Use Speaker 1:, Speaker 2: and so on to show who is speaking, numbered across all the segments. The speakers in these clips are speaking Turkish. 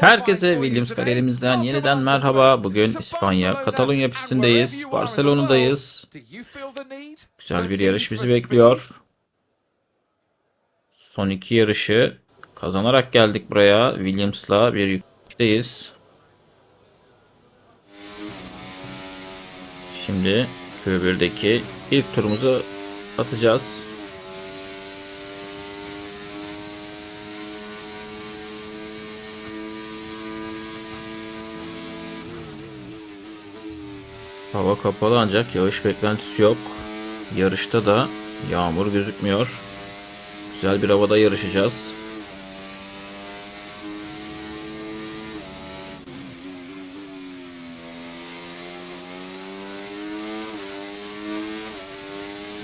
Speaker 1: Herkese Williams kariyerimizden yeniden merhaba. Bugün İspanya, Katalonya pistindeyiz. Barcelona'dayız. Güzel bir yarış bizi bekliyor. Son iki yarışı kazanarak geldik buraya. Williams'la bir yükteyiz. Şimdi Q1'deki ilk turumuzu atacağız. Hava kapalı ancak yağış beklentisi yok. Yarışta da yağmur gözükmüyor. Güzel bir havada yarışacağız.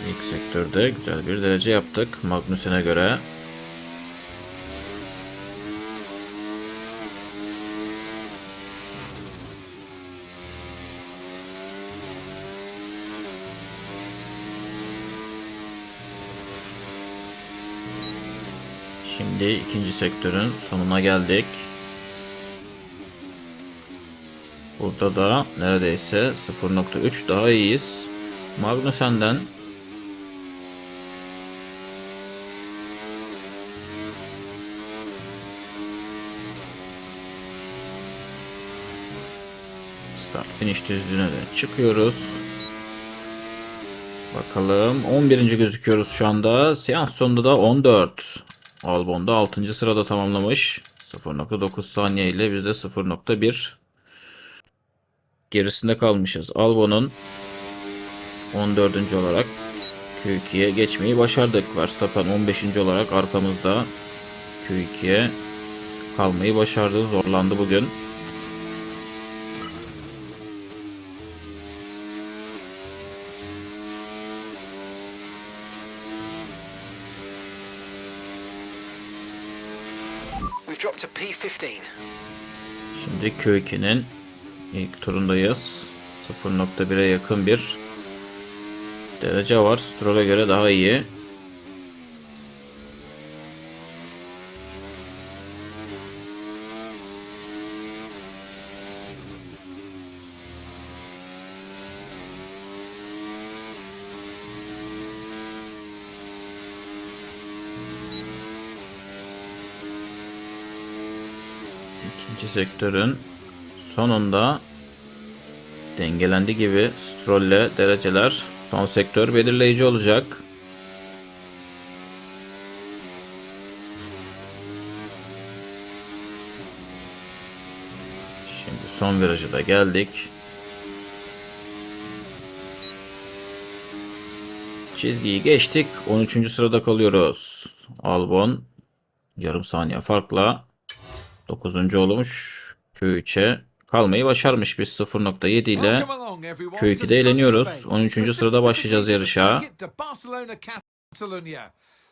Speaker 1: İlk sektörde güzel bir derece yaptık Magnussen'e göre. Şimdi ikinci sektörün sonuna geldik. Burada da neredeyse 0.3 daha iyiyiz. Magnussen'den Start finish düzlüğüne de çıkıyoruz. Bakalım 11. gözüküyoruz şu anda. Seans sonunda da 14. Albon'da 6. sırada tamamlamış. 0.9 saniye ile biz de 0.1 gerisinde kalmışız. Albon'un 14. olarak Q2'ye geçmeyi başardık. Verstappen 15. olarak arkamızda Q2'ye kalmayı başardı. Zorlandı bugün. Şimdi Q2'nin ilk turundayız. 0.1'e yakın bir derece var. Stroll'e göre daha iyi. İkinci sektörün sonunda dengelendi gibi Stroll'le dereceler son sektör belirleyici olacak. Şimdi son virajı da geldik. Çizgiyi geçtik. 13. sırada kalıyoruz. Albon yarım saniye farkla 9. olmuş. Q3'e kalmayı başarmış. Biz 0.7 ile
Speaker 2: Q2'de eğleniyoruz. 13. sırada başlayacağız yarışa.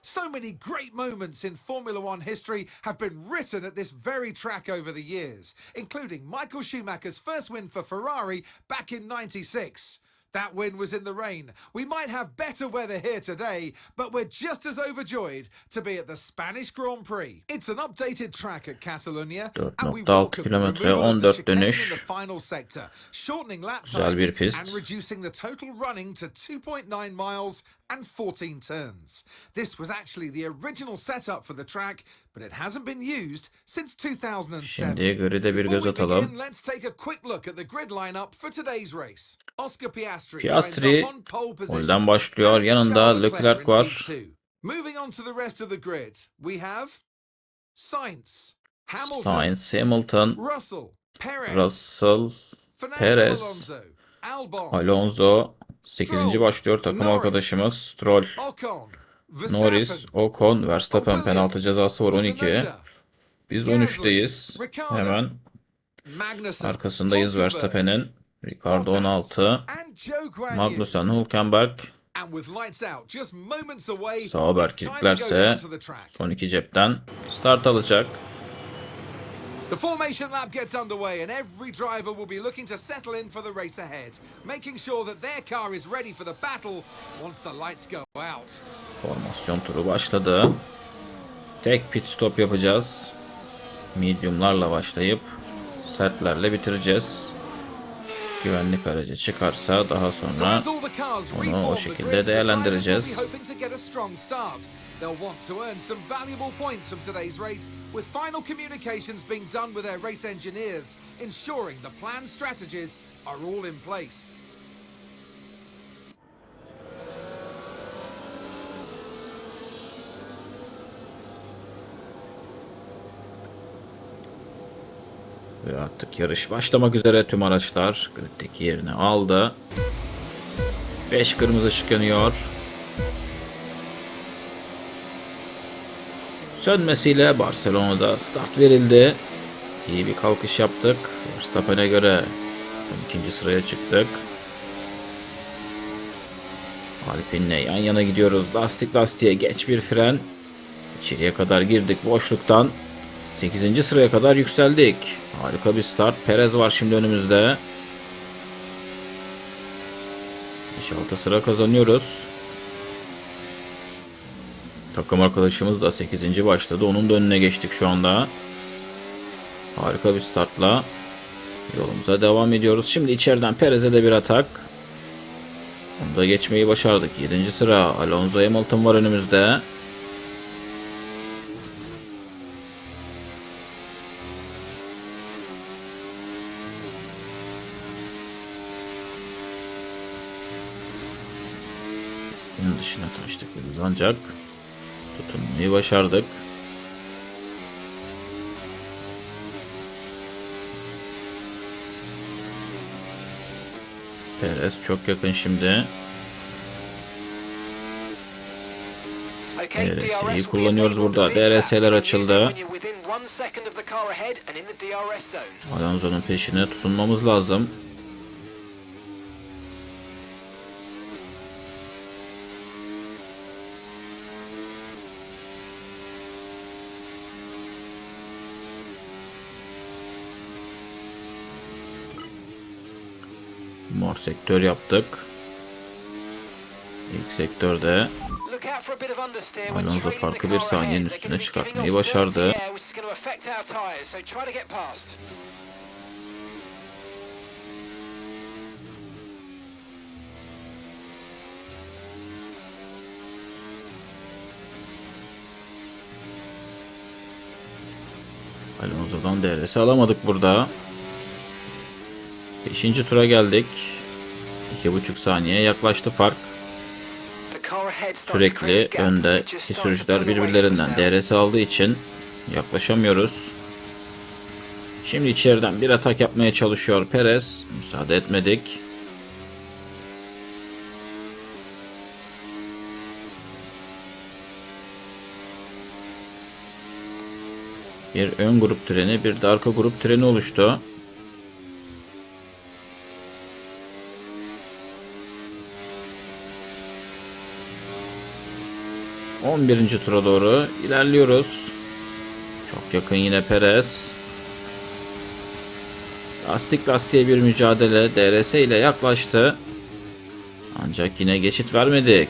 Speaker 2: So many great moments in Formula One history have been written at this very track over the years, including Michael Schumacher's first win for Ferrari back in 96. That win was in the rain. We might have better weather here today, but we're just as overjoyed to be at the Spanish Grand Prix. It's an updated track at Catalonia, and we
Speaker 1: 4.6
Speaker 2: welcome the
Speaker 1: kilometre,
Speaker 2: removal of the
Speaker 1: 14
Speaker 2: in
Speaker 1: dönüş.
Speaker 2: the final sector, shortening lap
Speaker 1: Güzel bir
Speaker 2: times
Speaker 1: pist.
Speaker 2: and reducing the total running to 2.9 miles and 14 turns. This was actually the original setup for the track, but it hasn't been used since 2007.
Speaker 1: Şimdi grid'e bir göz atalım.
Speaker 2: let's take a quick look at the grid lineup for today's race. Oscar Piastri,
Speaker 1: Piastri Holden başlıyor. Yanında Leclerc var.
Speaker 2: P2. Moving on to the rest of the grid, we have Sainz, Hamilton,
Speaker 1: Sainz, Hamilton,
Speaker 2: Russell, Perez,
Speaker 1: Russell, Perez,
Speaker 2: Alonso
Speaker 1: 8. başlıyor takım arkadaşımız Stroll,
Speaker 2: Ocon,
Speaker 1: Norris, Ocon, Verstappen penaltı cezası var 12.
Speaker 2: Tsunoda,
Speaker 1: Biz
Speaker 2: Gasly,
Speaker 1: 13'teyiz.
Speaker 2: Ricardo,
Speaker 1: Hemen arkasındayız Verstappen'in. Ricardo
Speaker 2: Bottas,
Speaker 1: 16.
Speaker 2: and Zhou Guanyu.
Speaker 1: Magnussen,
Speaker 2: away,
Speaker 1: Sauber kilitlerse son iki cepten start alacak.
Speaker 2: The formation lap gets underway, and every driver will be looking to settle in for the race ahead, making sure that their car is ready for the battle once the lights go out.
Speaker 1: Formasyon turu başladı. Tek pit stop yapacağız. mediumlarla başlayıp sertlerle bitireceğiz. Güvenlik aracı çıkarsa daha
Speaker 2: So
Speaker 1: sonra onu o şekilde değerlendireceğiz.
Speaker 2: They'll want to earn some valuable points from today's race, with final communications being done with their race engineers, ensuring the planned strategies are all in place.
Speaker 1: Ve artık yarış başlamak üzere tüm araçlar griddeki yerini aldı. 5 kırmızı ışık yanıyor. Sönmesiyle Barcelona'da start verildi. İyi bir kalkış yaptık. Verstappen'e göre ikinci sıraya çıktık. Alpine'le yan yana gidiyoruz. Lastik lastiğe geç bir fren. İçeriye kadar girdik boşluktan. 8. sıraya kadar yükseldik. Harika bir start. Perez var şimdi önümüzde. 5-6 sıra kazanıyoruz. Takım arkadaşımız da 8. başladı. Onun da önüne geçtik şu anda. Harika bir startla yolumuza devam ediyoruz. Şimdi içeriden Perez'e de bir atak. Onu da geçmeyi başardık. 7. sıra Alonso Hamilton var önümüzde. Pistin dışına taştık biraz ancak tutunmayı başardık. Perez çok yakın şimdi. DRS'yi kullanıyoruz burada. DRS'ler açıldı. Alonso'nun peşine tutunmamız lazım. Mor sektör yaptık. İlk sektörde Alonso farkı bir saniyenin üstüne çıkartmayı başardı. Alonso'dan DRS alamadık burada. 5. tura geldik. 2,5 saniye yaklaştı fark. Sürekli önde sürücüler birbirlerinden. DRS aldığı için yaklaşamıyoruz. Şimdi içeriden bir atak yapmaya çalışıyor Perez. Müsaade etmedik. Bir ön grup treni, bir de arka grup treni oluştu. On birinci tura doğru ilerliyoruz. Çok yakın yine Perez. Lastik lastiğe bir mücadele DRS ile yaklaştı. Ancak yine geçit vermedik.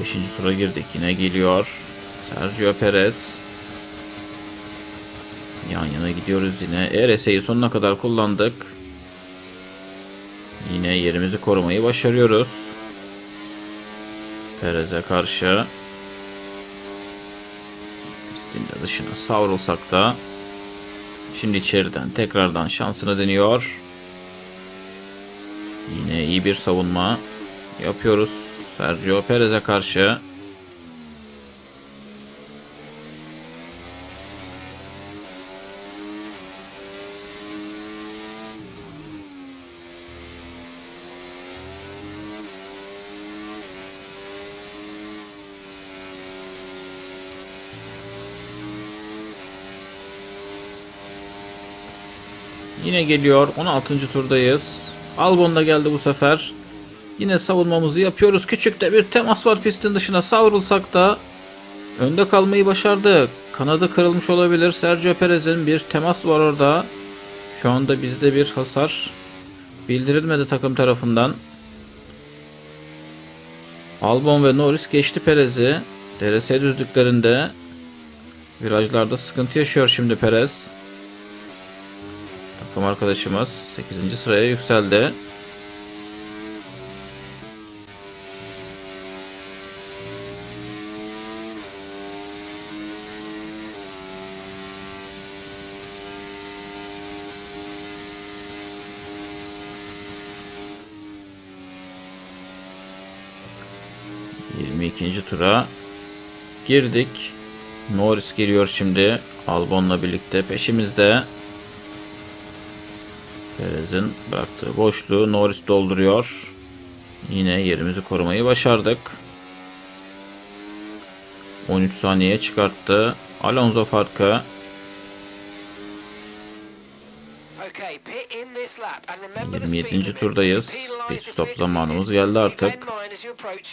Speaker 1: Beşinci tura girdik. Yine geliyor. Sergio Perez. Yan yana gidiyoruz yine. ERS'yi sonuna kadar kullandık. Yine yerimizi korumayı başarıyoruz. Perez'e karşı. Pistin dışına savrulsak da. Şimdi içeriden tekrardan şansını deniyor. Yine iyi bir savunma yapıyoruz. Sergio Perez'e karşı. Yine geliyor. 16. turdayız. Albon da geldi bu sefer. Yine savunmamızı yapıyoruz. Küçük de bir temas var pistin dışına. Savrulsak da önde kalmayı başardık. Kanadı kırılmış olabilir. Sergio Perez'in bir temas var orada. Şu anda bizde bir hasar bildirilmedi takım tarafından. Albon ve Norris geçti Perez'i. DRS düzlüklerinde virajlarda sıkıntı yaşıyor şimdi Perez. Takım arkadaşımız 8. sıraya yükseldi. İkinci tura girdik. Norris geliyor şimdi. Albon'la birlikte peşimizde. Perez'in bıraktığı boşluğu Norris dolduruyor. Yine yerimizi korumayı başardık. 13 saniye çıkarttı. Alonso farkı.
Speaker 3: Okay, pit in this lap and remember the
Speaker 1: 27.
Speaker 3: speed limit.
Speaker 1: turdayız. Pit stop zamanımız geldi artık.
Speaker 3: that in mind as you approach.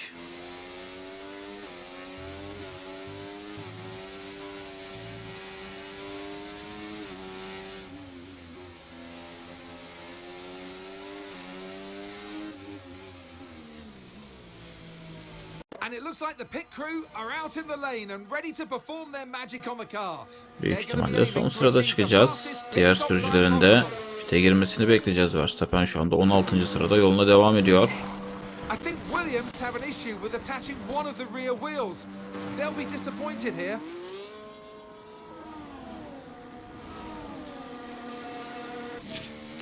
Speaker 2: And it looks like the pit crew are out in the lane and ready to perform their magic on the car.
Speaker 1: Büyük ihtimalle son sırada çıkacağız. Diğer sürücülerin de pite girmesini bekleyeceğiz. Verstappen şu anda 16. sırada yoluna devam ediyor.
Speaker 2: I think Williams have an issue with attaching one of the rear wheels. They'll be disappointed here.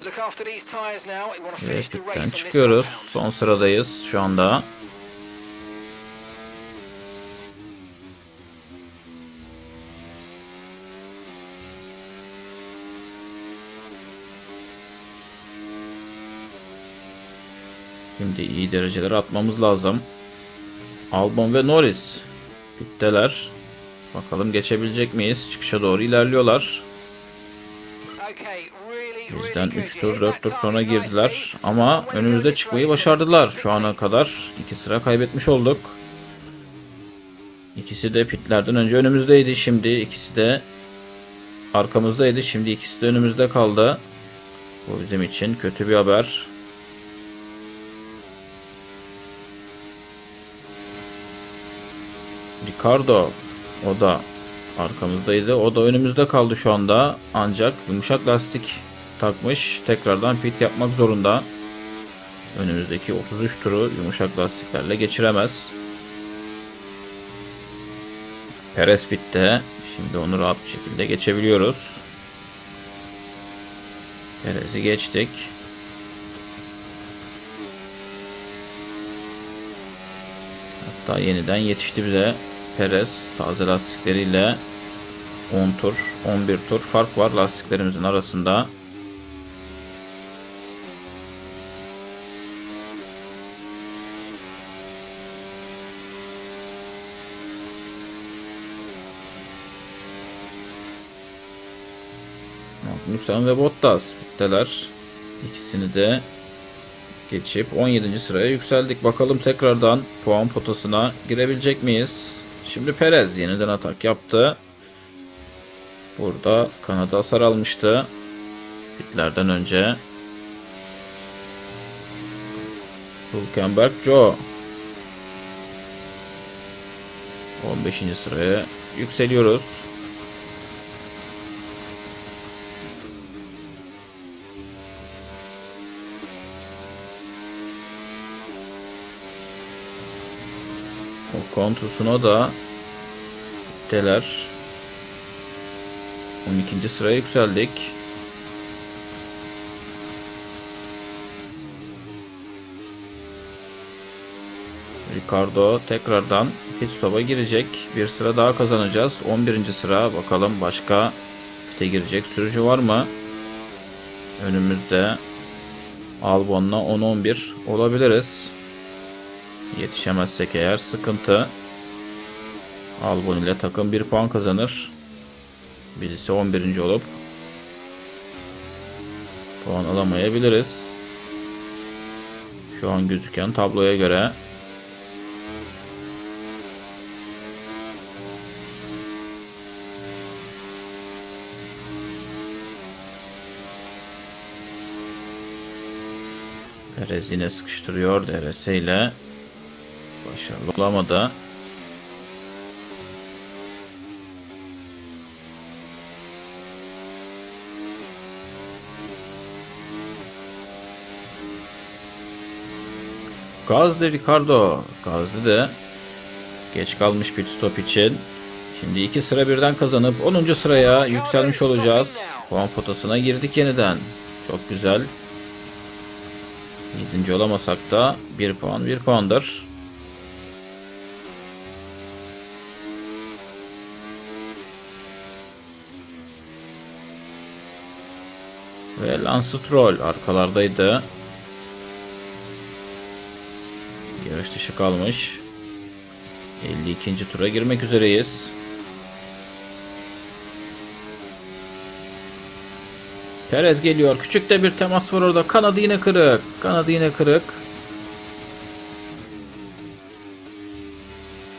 Speaker 3: Look after these tyres now. You want to
Speaker 1: Ve
Speaker 3: finish the race
Speaker 1: pitten çıkıyoruz. Son sıradayız şu anda. Şimdi iyi dereceleri atmamız lazım. Albon ve Norris pitteler. Bakalım geçebilecek miyiz? Çıkışa doğru ilerliyorlar. Bizden
Speaker 3: good.
Speaker 1: 3
Speaker 3: You
Speaker 1: tur
Speaker 3: hit
Speaker 1: 4
Speaker 3: that
Speaker 1: tur sonra girdiler ama önümüzde çıkmayı başardılar. Şu ana kadar 2 sıra kaybetmiş olduk. İkisi de pitlerden önce önümüzdeydi. Şimdi ikisi de arkamızdaydı. Şimdi ikisi de önümüzde kaldı. Bu bizim için kötü bir haber. Ricardo o da arkamızdaydı. O da önümüzde kaldı şu anda. Ancak yumuşak lastik takmış. Tekrardan pit yapmak zorunda. Önümüzdeki 33 turu yumuşak lastiklerle geçiremez. Perez pitte. Şimdi onu rahat bir şekilde geçebiliyoruz. Perez'i geçtik. Hatta yeniden yetişti bize Perez taze lastikleriyle 10 tur, 11 tur fark var lastiklerimizin arasında. Magnussen ve Bottas bittiler. İkisini de geçip 17. sıraya yükseldik. Bakalım tekrardan puan potasına girebilecek miyiz? Şimdi Perez yeniden atak yaptı. Burada Kanada hasar almıştı. Pitlerden önce. Hülkenberg Joe. 15. sıraya yükseliyoruz. Ocon Tsunoda Teler 12. sıraya yükseldik. Ricardo tekrardan pit stop'a girecek. Bir sıra daha kazanacağız. 11. sıra bakalım başka pite girecek sürücü var mı? Önümüzde Albon'la 10-11 olabiliriz. Yetişemezsek eğer sıkıntı. Albon ile takım 1 puan kazanır. Birisi 11. olup puan alamayabiliriz. Şu an gözüken tabloya göre Perez yine sıkıştırıyor DRS ile. Başarılı olamadı. Gazze Ricardo. Gazze de geç kalmış pit stop için. Şimdi iki sıra birden kazanıp 10. sıraya yükselmiş olacağız. Puan potasına girdik yeniden. Çok güzel. 7. olamasak da 1 puan 1 puandır. Ve Lance Stroll arkalardaydı. Yarış dışı kalmış. 52. tura girmek üzereyiz. Perez geliyor. Küçük de bir temas var orada. Kanadı yine kırık. Kanadı yine kırık.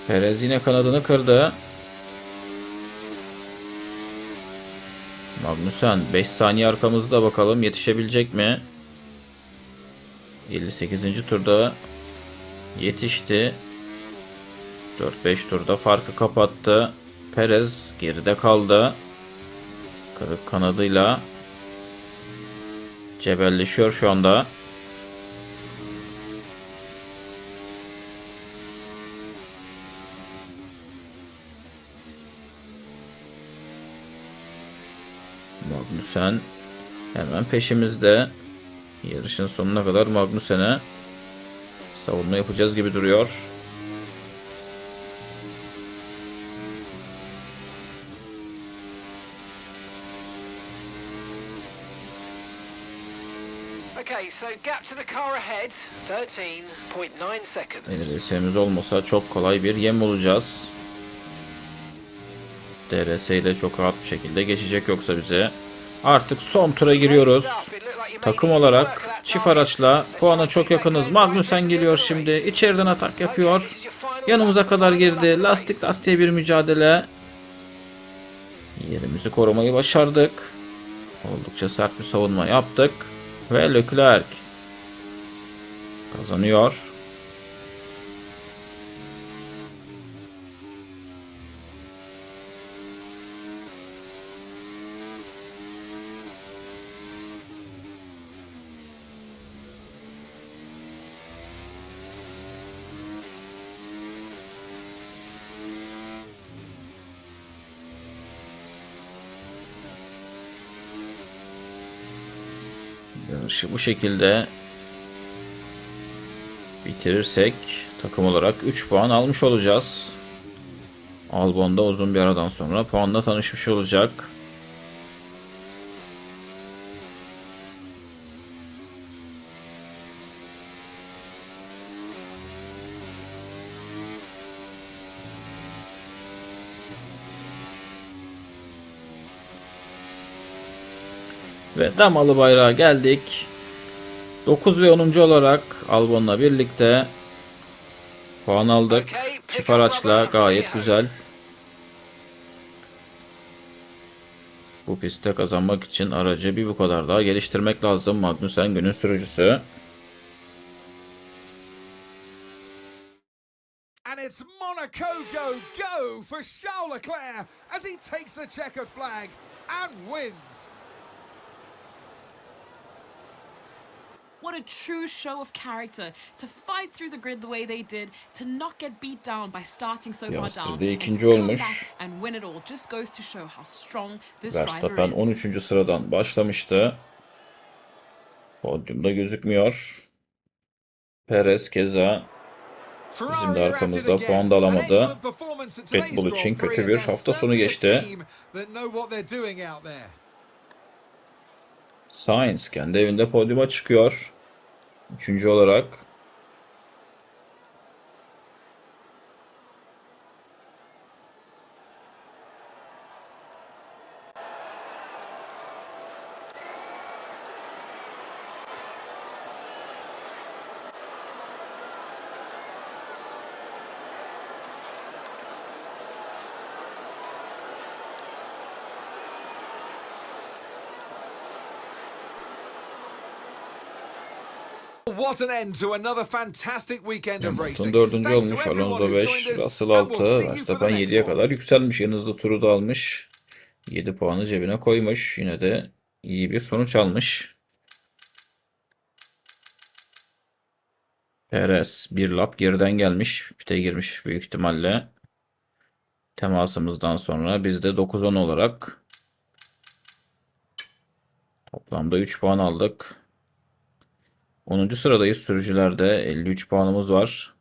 Speaker 1: Perez yine kanadını kırdı. Magnussen 5 saniye arkamızda bakalım yetişebilecek mi? 58. turda yetişti. 4-5 turda farkı kapattı. Perez geride kaldı. Kırık kanadıyla cebelleşiyor şu anda. Magnussen hemen peşimizde. Yarışın sonuna kadar Magnussen'e savunma yapacağız gibi duruyor.
Speaker 3: Okay, so gap to the car ahead, 13.9 seconds.
Speaker 1: DRS'miz olmasa çok kolay bir yem olacağız. DRS ile çok rahat bir şekilde geçecek yoksa bize. Artık son tura giriyoruz. Takım olarak çift araçla puana çok yakınız. Magnussen geliyor şimdi. İçeriden atak yapıyor. Yanımıza kadar girdi. Lastik lastiğe bir mücadele. Yerimizi korumayı başardık. Oldukça sert bir savunma yaptık. Ve Leclerc kazanıyor. Yarışı bu şekilde bitirirsek takım olarak 3 puan almış olacağız. Albon da uzun bir aradan sonra puanla tanışmış olacak. Ve damalı bayrağa geldik. 9 ve 10. olarak Albon'la birlikte puan aldık. Çift araçla gayet güzel. Bu pistte kazanmak için aracı bir bu kadar daha geliştirmek lazım. Magnussen günün sürücüsü.
Speaker 2: And it's Monaco go go for Charles Leclerc as he takes the checkered flag and wins.
Speaker 4: What a true show of character to fight through the grid the way they did, to not get beat down by starting so far down. and
Speaker 1: ikinci olmuş.
Speaker 4: back And win it all just goes to show how strong this driver
Speaker 1: Verstappen
Speaker 4: is.
Speaker 1: 13. sıradan başlamıştı. Podyumda gözükmüyor. Perez keza Bizim de arkamızda puan da alamadı. Red Bull için kötü bir hafta sonu geçti. Sainz kendi evinde podyuma çıkıyor. Üçüncü olarak.
Speaker 2: What an end to another fantastic weekend of racing.
Speaker 1: Dördüncü olmuş. Alonso
Speaker 2: who
Speaker 1: 5,
Speaker 2: joined us,
Speaker 1: Russell
Speaker 2: and we'll
Speaker 1: 6,
Speaker 2: see you for the
Speaker 1: Verstappen
Speaker 2: next
Speaker 1: 7'ye
Speaker 2: one.
Speaker 1: kadar yükselmiş. En hızlı turu da almış. 7 puanı cebine koymuş. Yine de iyi bir sonuç almış. Perez bir lap geriden gelmiş. Pite girmiş büyük ihtimalle. Temasımızdan sonra biz de 9-10 olarak toplamda 3 puan aldık. 10. sıradayız sürücülerde 53 puanımız var.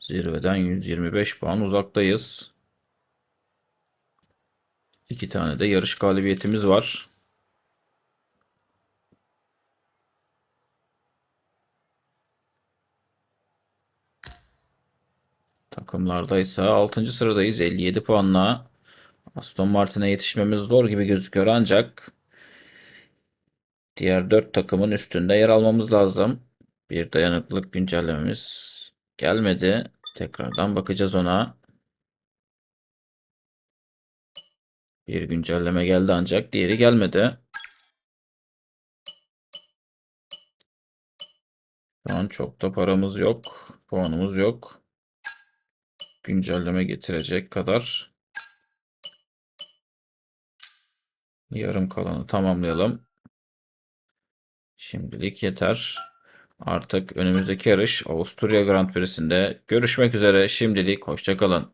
Speaker 1: Zirveden 125 puan uzaktayız. İki tane de yarış galibiyetimiz var. Takımlarda ise 6. sıradayız 57 puanla. Aston Martin'e yetişmemiz zor gibi gözüküyor ancak diğer 4 takımın üstünde yer almamız lazım. Bir dayanıklılık güncellememiz gelmedi. Tekrardan bakacağız ona. Bir güncelleme geldi ancak diğeri gelmedi. Şu an çok da paramız yok. Puanımız yok. Güncelleme getirecek kadar. Yarım kalanı tamamlayalım. Şimdilik yeter. Artık önümüzdeki yarış Avusturya Grand Prix'sinde görüşmek üzere. Şimdilik hoşça kalın.